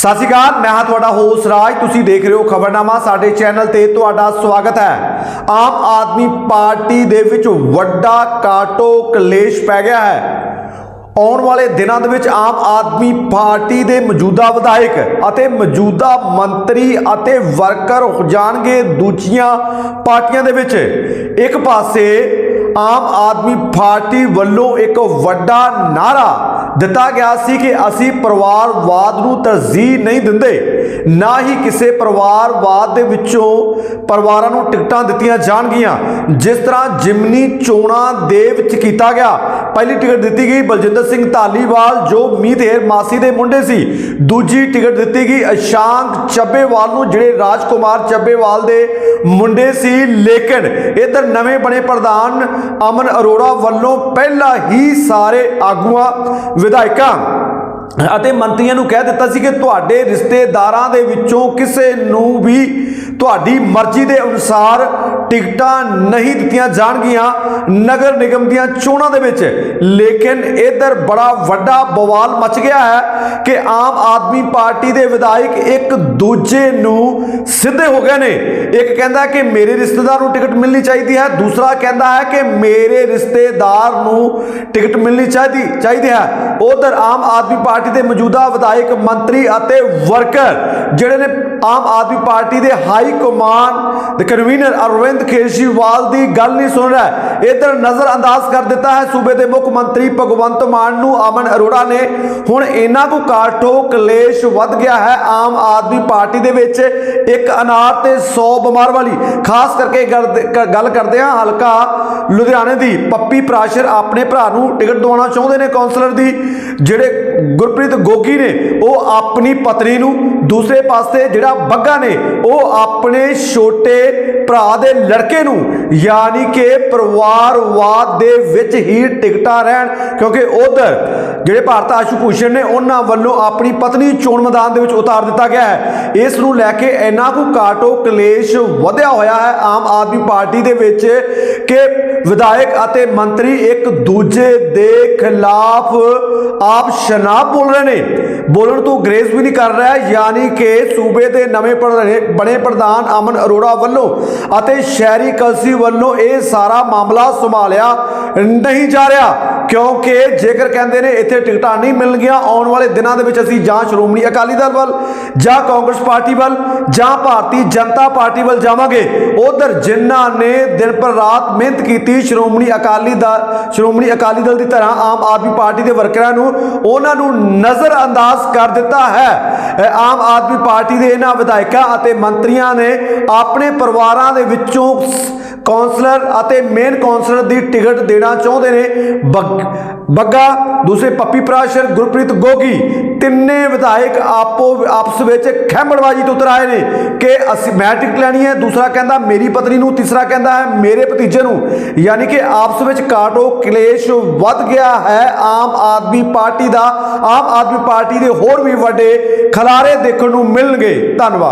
ਸਤਿ ਸ਼੍ਰੀ ਅਕਾਲ, ਮੈਂ ਹਾਂ ਤੁਹਾਡਾ ਹੋਸ ਰਾਜ। ਤੁਸੀਂ ਦੇਖ ਰਹੇ ਹੋ ਖਬਰਨਾਮਾ, ਸਾਡੇ ਚੈਨਲ ਤੇ ਤੁਹਾਡਾ ਸਵਾਗਤ ਹੈ। ਆਮ ਆਦਮੀ ਪਾਰਟੀ ਦੇ ਵਿੱਚ ਵੱਡਾ ਕਾਟੋ ਕਲੇਸ਼ ਪੈ ਗਿਆ ਹੈ। ਆਉਣ ਵਾਲੇ ਦਿਨਾਂ ਦੇ ਵਿੱਚ ਆਮ ਆਦਮੀ ਪਾਰਟੀ ਦੇ ਮੌਜੂਦਾ ਵਿਧਾਇਕ ਅਤੇ ਮੌਜੂਦਾ ਮੰਤਰੀ ਅਤੇ ਵਰਕਰ ਹੋ ਜਾਣਗੇ ਦੂਜੀਆਂ ਪਾਰਟੀਆਂ ਦੇ ਵਿੱਚ। ਇੱਕ ਪਾਸੇ ਆਮ ਆਦਮੀ ਪਾਰਟੀ ਵੱਲੋਂ ਇੱਕ ਵੱਡਾ ਨਾਰਾ ਦਿੱਤਾ ਗਿਆ ਸੀ ਕਿ ਅਸੀਂ ਪਰਿਵਾਰਵਾਦ ਨੂੰ ਤਰਜੀਹ ਨਹੀਂ ਦਿੰਦੇ। ਨਾ ਹੀ ਕਿਸੇ ਪਰਿਵਾਰਵਾਦ ਦੇ ਵਿੱਚੋਂ ਪਰਿਵਾਰਾਂ ਨੂੰ ਟਿਕਟਾਂ ਦਿੱਤੀਆਂ ਜਾਣਗੀਆਂ। ਜਿਸ ਤਰ੍ਹਾਂ ਜਿਮਨੀ ਚੋਣਾਂ ਦੇ ਵਿੱਚ ਕੀਤਾ ਗਿਆ। ਪਹਿਲੀ ਟਿਕਟ ਦਿੱਤੀ ਗਈ ਬਲਜਿੰਦਰ ਸਿੰਘ ਧਾਲੀਵਾਲ, ਜੋ ਮੀਤੇਰ ਮਾਸੀ ਦੇ ਮੁੰਡੇ ਸੀ। ਦੂਜੀ ਟਿਕਟ ਦਿੱਤੀ ਗਈ ਅਸ਼ਾਂਕ ਚੱਬੇਵਾਲ ਨੂੰ, ਜਿਹੜੇ ਰਾਜਕੁਮਾਰ ਚੱਬੇਵਾਲ ਦੇ ਮੁੰਡੇ ਸੀ। ਲੇਕਿਨ ਇਧਰ ਨਵੇਂ ਬਣੇ ਪ੍ਰਧਾਨ ਅਮਨ ਅਰੋੜਾ ਵੱਲੋਂ ਪਹਿਲਾਂ ਹੀ ਸਾਰੇ ਆਗੂਆਂ, ਵਿਧਾਇਕਾਂ ਅਤੇ ਮੰਤਰੀਆਂ ਨੂੰ ਕਹਿ ਦਿੱਤਾ ਸੀ ਕਿ ਤੁਹਾਡੇ ਰਿਸ਼ਤੇਦਾਰਾਂ ਦੇ ਵਿੱਚੋਂ ਕਿਸੇ ਨੂੰ ਵੀ ਤੁਹਾਡੀ ਮਰਜ਼ੀ ਦੇ ਅਨੁਸਾਰ ਟਿਕਟਾਂ ਨਹੀਂ ਦਿੱਤੀਆਂ ਜਾਣਗੀਆਂ ਨਗਰ ਨਿਗਮ ਦੀਆਂ ਚੋਣਾਂ ਦੇ ਵਿੱਚ। ਲੇਕਿਨ ਇਧਰ ਬੜਾ ਵੱਡਾ ਬਵਾਲ ਮਚ ਗਿਆ ਹੈ ਕਿ ਆਮ ਆਦਮੀ ਪਾਰਟੀ ਦੇ ਵਿਧਾਇਕ ਇੱਕ ਦੂਜੇ ਨੂੰ ਸਿੱਧੇ ਹੋ ਗਏ ਨੇ। ਇੱਕ ਕਹਿੰਦਾ ਕਿ ਮੇਰੇ ਰਿਸ਼ਤੇਦਾਰ ਨੂੰ ਟਿਕਟ ਮਿਲਣੀ ਚਾਹੀਦੀ ਹੈ, ਦੂਸਰਾ ਕਹਿੰਦਾ ਹੈ ਕਿ ਮੇਰੇ ਰਿਸ਼ਤੇਦਾਰ ਨੂੰ ਟਿਕਟ ਮਿਲਣੀ ਚਾਹੀਦੀ ਚਾਹੀਦੀ ਹੈ। ਉਧਰ ਆਮ ਆਦਮੀ ਪਾਰਟੀ ਦੇ ਮੌਜੂਦਾ ਵਿਧਾਇਕ ਮੰਤਰੀ ਅਤੇ ਵਰਕਰ ਜਿਹੜੇ ਨੇ ਆਮ ਆਦਮੀ ਪਾਰਟੀ ਦੇ ਹਾਈ ਕਮਾਨ ਦੇ ਕਨਵੀਨਰ ਅਰਵਿੰਦ ਕੇਜਰੀਵਾਲ ਦੀ ਗੱਲ ਨਹੀਂ ਸੁਣ ਰਿਹਾ। ਇਧਰ ਨਜ਼ਰ ਅੰਦਾਜ਼ ਕਰ ਦਿੱਤਾ ਹੈ ਸੂਬੇ ਦੇ ਮੁੱਖ ਮੰਤਰੀ ਭਗਵੰਤ ਮਾਨ ਨੂੰ। ਅਮਨ ਅਰੋੜਾ ਨੇ ਹੁਣ ਇਹਨਾਂ ਕੋ ਕਾਠੋ ਕਲੇਸ਼ ਵੱਧ ਗਿਆ ਹੈ। ਆਮ ਆਦਮੀ ਪਾਰਟੀ ਦੇ ਵਿੱਚ ਇੱਕ ਅਨਾਰ ਤੇ 100 ਬਿਮਾਰ ਵਾਲੀ। ਖਾਸ ਕਰਕੇ ਗੱਲ- ਕ- ਗੱਲ ਕਰਦੇ ਹਾਂ ਹਲਕਾ ਲੁਧਿਆਣੇ ਦੀ। ਪੱਪੀ ਪ੍ਰਾਸ਼ਰ ਆਪਣੇ ਭਰਾ ਨੂੰ ਟਿਕਟ ਦਿਵਾਉਣਾ ਚਾਹੁੰਦੇ ਨੇ ਕਾਉਂਸਲਰ ਦੀ। ਜਿਹੜੇ ਗੁਰਪ੍ਰੀਤ ਗੋਗੀ ਨੇ, ਉਹ ਆਪਣੀ ਪਤਨੀ ਨੂੰ ਦੂਸਰੇ ਪਾਸੇ ਜਿਹੜਾ ਬੱਗਾ ਨੇ, ਉਹ ਆਪਣੇ ਛੋਟੇ ਭਰਾ ਦੇ ਲੜਕੇ ਨੂੰ, ਯਾਨੀ ਕਿ ਪਰਿਵਾਰਵਾਦ ਦੇ ਵਿੱਚ ਹੀ ਟਿਕਟਾਂ ਰਹਿਣ, ਕਿਉਂਕਿ ਉਧਰ ਜਿਹੜੇ ਭਾਰਤ ਆਸ਼ੂ ਭੂਸ਼ਣ ਨੇ, ਉਹਨਾਂ ਵੱਲੋਂ ਆਪਣੀ ਪਤਨੀ ਚੋਣ ਮੈਦਾਨ ਦੇ ਵਿੱਚ ਉਤਾਰ ਦਿੱਤਾ ਗਿਆ ਹੈ। ਇਸ ਨੂੰ ਲੈ ਕੇ ਇੰਨਾ ਕੁ ਕਾਟੋ ਕਲੇਸ਼ ਵਧਿਆ ਹੋਇਆ ਹੈ, ਆਮ ਆਦਮੀ ਪਾਰਟੀ ਦੇ ਵਿੱਚ ਕਿ ਵਿਧਾਇਕ ਅਤੇ ਮੰਤਰੀ ਇੱਕ ਦੂਜੇ ਦੇ ਖਿਲਾਫ ਆਪ ਸ਼ਨਾਬ ਬੋਲ ਰਹੇ ਨੇ। ਬੋਲਣ ਤੋਂ ਗਰੇਜ਼ ਵੀ ਨਹੀਂ ਕਰ ਰਿਹਾ, ਯਾਨੀ ਕਿ ਸੂਬੇ ਦੇ ਨਵੇਂ ਪ੍ਰਧਾਨ- ਬਣੇ ਪ੍ਰਧਾਨ ਅਮਨ ਅਰੋੜਾ ਵੱਲੋਂ ਅਤੇ ਸ਼ਹਿਰੀ ਕਲਸੀ ਵੱਲੋਂ ਇਹ ਸਾਰਾ ਮਾਮਲਾ ਸੰਭਾਲਿਆ ਨਹੀਂ ਜਾ ਰਿਹਾ। ਕਿਉਂਕਿ ਜੇਕਰ ਕਹਿੰਦੇ ਨੇ ਇੱਥੇ ਟਿਕਟਾਂ ਨਹੀਂ ਮਿਲਣਗੀਆਂ, ਆਉਣ ਵਾਲੇ ਦਿਨਾਂ ਦੇ ਵਿੱਚ ਅਸੀਂ ਜਾਂ ਸ਼੍ਰੋਮਣੀ ਅਕਾਲੀ ਦਲ ਵੱਲ, ਜਾਂ ਕਾਂਗਰਸ ਪਾਰਟੀ ਵੱਲ, ਜਾਂ ਭਾਰਤੀ ਜਨਤਾ ਪਾਰਟੀ ਵੱਲ ਜਾਵਾਂਗੇ। ਉਧਰ ਜਿਨ੍ਹਾਂ ਨੇ ਦਿਨ ਪਰ ਰਾਤ ਮਿਹਨਤ ਕੀਤੀ ਸ਼੍ਰੋਮਣੀ ਅਕਾਲੀ ਦਲ ਸ਼੍ਰੋਮਣੀ ਅਕਾਲੀ ਦਲ ਦੀ ਤਰ੍ਹਾਂ ਆਮ ਆਦਮੀ ਪਾਰਟੀ ਦੇ ਵਰਕਰਾਂ ਨੂੰ, ਉਹਨਾਂ ਨੂੰ ਨਜ਼ਰ ਅੰਦਾਜ਼ ਕਰ ਦਿੱਤਾ ਹੈ। ਆਮ ਆਦਮੀ ਪਾਰਟੀ ਦੇ ਇਹਨਾਂ ਵਿਧਾਇਕਾਂ ਅਤੇ ਮੰਤਰੀਆਂ ਨੇ ਆਪਣੇ ਪਰਿਵਾਰਾਂ ਦੇ ਵਿੱਚੋਂ ਸ- ਕੌਂਸਲਰ ਅਤੇ ਮੇਨ ਕੌਂਸਲਰ ਦੀ ਟਿਕਟ ਦੇਣਾ ਚਾਹੁੰਦੇ ਨੇ। ਬੱਗਾ, ਦੂਸਰੇ ਪੱਪੀ ਪ੍ਰਾਸ਼ਰ ਗੁਰਪ੍ਰੀਤ ਗੋਗੀ, ਤਿੰਨੇ ਵਿਧਾਇਕ ਆਪੋ ਆਪਸ ਵਿੱਚ ਖੈਮੜਵਾਜੀ ਤੋਂ ਉਤਰ ਆਏ ਨੇ ਕਿ ਅਸੀਂ ਮੈਂ ਟਿਕਟ ਲੈਣੀ ਹੈ, ਦੂਸਰਾ ਕਹਿੰਦਾ ਮੇਰੀ ਪਤਨੀ ਨੂੰ, ਤੀਸਰਾ ਕਹਿੰਦਾ ਹੈ ਮੇਰੇ ਭਤੀਜੇ ਨੂੰ। ਯਾਨੀ ਕਿ ਆਪਸ ਵਿੱਚ ਕਾਟੋ ਕਲੇਸ਼ ਵੱਧ ਗਿਆ ਹੈ, ਆਮ ਆਦਮੀ ਪਾਰਟੀ ਦਾ, ਆਮ ਆਦਮੀ ਪਾਰਟੀ ਦੇ ਹੋਰ ਵੀ ਵੱਡੇ ਖਲਾਰੇ ਦੇਖਣ ਨੂੰ ਮਿਲਣਗੇ। ਧੰਨਵਾਦ।